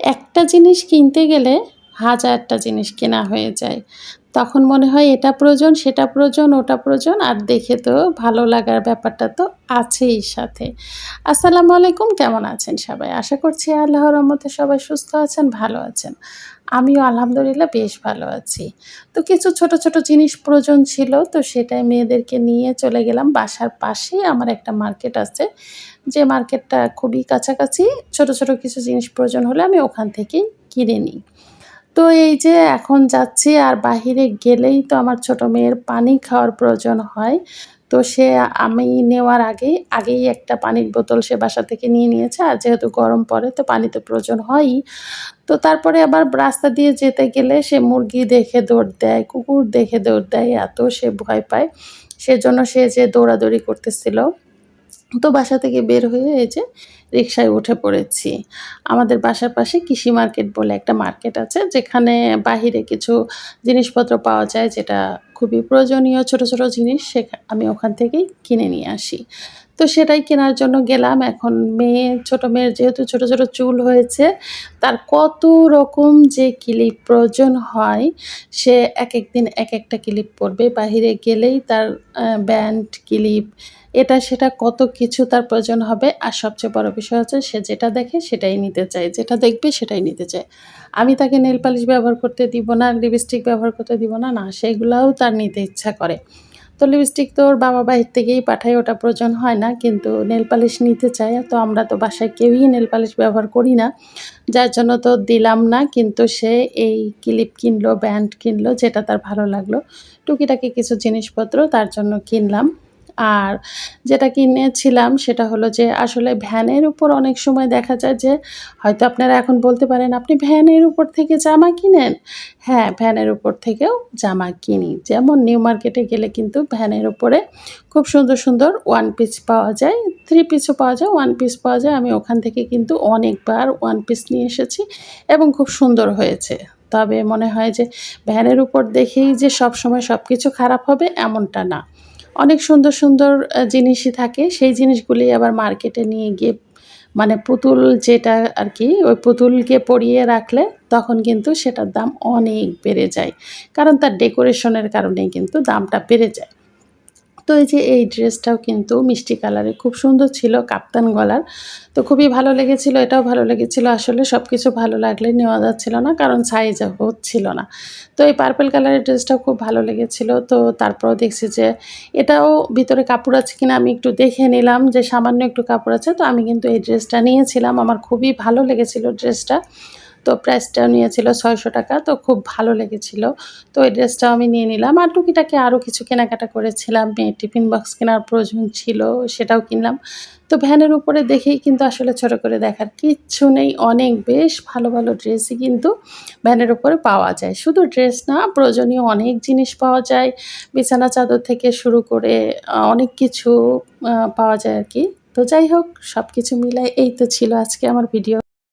একটা জিনিস কিনতে গেলে হাজারটা জিনিস কেনা হয়ে যায়। তখন মনে হয় এটা প্রয়োজন, সেটা প্রয়োজন, ওটা প্রয়োজন, আর দেখে তো ভালো লাগার ব্যাপারটা তো আছেই সাথে। আসসালামু আলাইকুম, কেমন আছেন সবাই? আশা করছি আল্লাহর রহমতে সবাই সুস্থ আছেন, ভালো আছেন। আমিও আলহামদুলিল্লাহ বেশ ভালো আছি। তো কিছু ছোট ছোট জিনিস প্রয়োজন ছিল, তো সেটাই মেয়েদেরকে নিয়ে চলে গেলাম। বাসার পাশেই আমার একটা মার্কেট আছে, যে মার্কেটটা খুবই কাছাকাছি। ছোট ছোট কিছু জিনিস প্রয়োজন হলে আমি ওখান থেকেই কিনে নিই। তো এই যে এখন যাচ্ছি আর বাহিরে গেলেই তো আমার ছোট মেয়ের পানি খাওয়ার প্রয়োজন হয়। তো সে আমি নেওয়ার আগেই আগেই একটা পানির বোতল সে বাসা থেকে নিয়ে নিয়েছে আর যেহেতু গরম পড়ে তো পানি তো প্রয়োজন হয়ই। তো তারপরে আবার রাস্তা দিয়ে যেতে গেলে সে মুরগি দেখে দৌড় দেয়, কুকুর দেখে দৌড় দেয়, এত সে ভয় পায়। সেজন্য সে যে দৌড়াদৌড়ি করতেছিল, তো বাসা থেকে বের হয়ে এই যে রিক্সায় উঠে পড়েছি। আমাদের বাসার পাশে কৃষি মার্কেট বলে একটা মার্কেট আছে, যেখানে বাহিরে কিছু জিনিসপত্র পাওয়া যায় যেটা খুবই প্রয়োজনীয় ছোট ছোট জিনিস সে আমি ওখান থেকেই কিনে নিয়ে আসি। তো সেটাই কেনার জন্য গেলাম। এখন মেয়ে, ছোট মেয়ের যেহেতু ছোট ছোট চুল হয়েছে, তার কত রকম যে ক্লিপ প্রয়োজন হয়, সে এক এক দিন এক একটা ক্লিপ পরবে বাহিরে গেলেই তার ব্যান্ড, ক্লিপ, এটা, সেটা কত কিছু তার প্রয়োজন হবে। আর সবচেয়ে বড় বিষয় হচ্ছে, সে যেটা দেখে সেটাই নিতে চায়। যেটা দেখবে সেটাই নিতে চায়। আমি তাকে নেল পালিশ ব্যবহার করতে দিব না, লিপস্টিক ব্যবহার করতে দিব না না, সেগুলোও তার নিতে ইচ্ছা করে। তো লিপস্টিক তো ওর বাবা বাহির থেকেই পাঠায়, ওটা প্রয়োজন হয় না, কিন্তু নেল পালিশ নিতে চায়। তো আমরা তো বাসায় কেউই নেল পালিশ ব্যবহার করি না। যার জন্য তো দিলাম না, কিন্তু সে এই ক্লিপ কিনলো ব্যান্ড কিনলো, যেটা তার ভালো লাগল। টুকিটাকি কিছু জিনিসপত্র তার জন্য কিনলাম। আর যেটা কিনেছিলাম সেটা হলো যে আসলে ভ্যানের উপর অনেক সময় দেখা যায় যে হয়তো আপনারা এখন বলতে পারেন, আপনি ভ্যানের উপর থেকে জামা কিনেন? হ্যাঁ ভ্যানের উপর থেকেও জামা কিনি। যেমন নিউ মার্কেটে গেলে কিন্তু ভ্যানের উপরে খুব সুন্দর সুন্দর ওয়ান পিস পাওয়া যায় থ্রি পিসও পাওয়া যায় ওয়ান পিস পাওয়া যায়। আমি ওখান থেকে কিন্তু অনেকবার ওয়ান পিস নিয়ে এসেছি এবং খুব সুন্দর হয়েছে। তবে মনে হয় যে ভ্যানের উপর দেখেই যে সব সময় সব কিছু খারাপ হবে এমনটা না। অনেক সুন্দর সুন্দর জিনিসই থাকে। সেই জিনিসগুলি আবার মার্কেটে নিয়ে গিয়ে মানে পুতুল যেটা আর কি ওই পুতুলকে পরিয়ে রাখলে তখন কিন্তু সেটার দাম অনেক বেড়ে যায়। কারণ তার ডেকোরেশনের কারণে কিন্তু দামটা বেড়ে যায়। তো এই যে এই ড্রেসটাও কিন্তু মিষ্টি কালারে খুব সুন্দর ছিল কাপ্তান গলার। তো খুবই ভালো লেগেছিল, এটাও ভালো লেগেছিল। আসলে সব কিছু ভালো লাগলে নেওয়া যাচ্ছিল না, কারণ সাইজ হচ্ছিল না। তো এই পার্পেল কালারের ড্রেসটাও খুব ভালো লেগেছিল। তো তারপরও দেখছি যে এটাও ভিতরে কাপড় আছে কিনা আমি একটু দেখে নিলাম যে সামান্য একটু কাপড় আছে। তো আমি কিন্তু এই ড্রেসটা নিয়েছিলাম, আমার খুবই ভালো লেগেছিল ড্রেসটা। তো প্রাইসটাও নিয়েছিল ছয়শো টাকা, তো খুব ভালো লেগেছিল। তো এই ড্রেসটাও আমি নিয়ে নিলাম। আর টুকিটাকে আরও কিছু কেনাকাটা করেছিলাম মেয়ে টিফিন বক্স কেনার প্রয়োজন ছিল, সেটাও কিনলাম। তো ভ্যানের উপরে দেখেই কিন্তু আসলে ছোট করে দেখার কিচ্ছু নেই, অনেক বেশ ভালো ভালো ড্রেসই কিন্তু ভ্যানের উপরে পাওয়া যায়। শুধু ড্রেস না, প্রয়োজনীয় অনেক জিনিস পাওয়া যায়। বিছানা, চাদর থেকে শুরু করে অনেক কিছু পাওয়া যায় আর কি। তো যাই হোক সব কিছু মিলাই এই তো ছিল আজকে আমার ভিডিও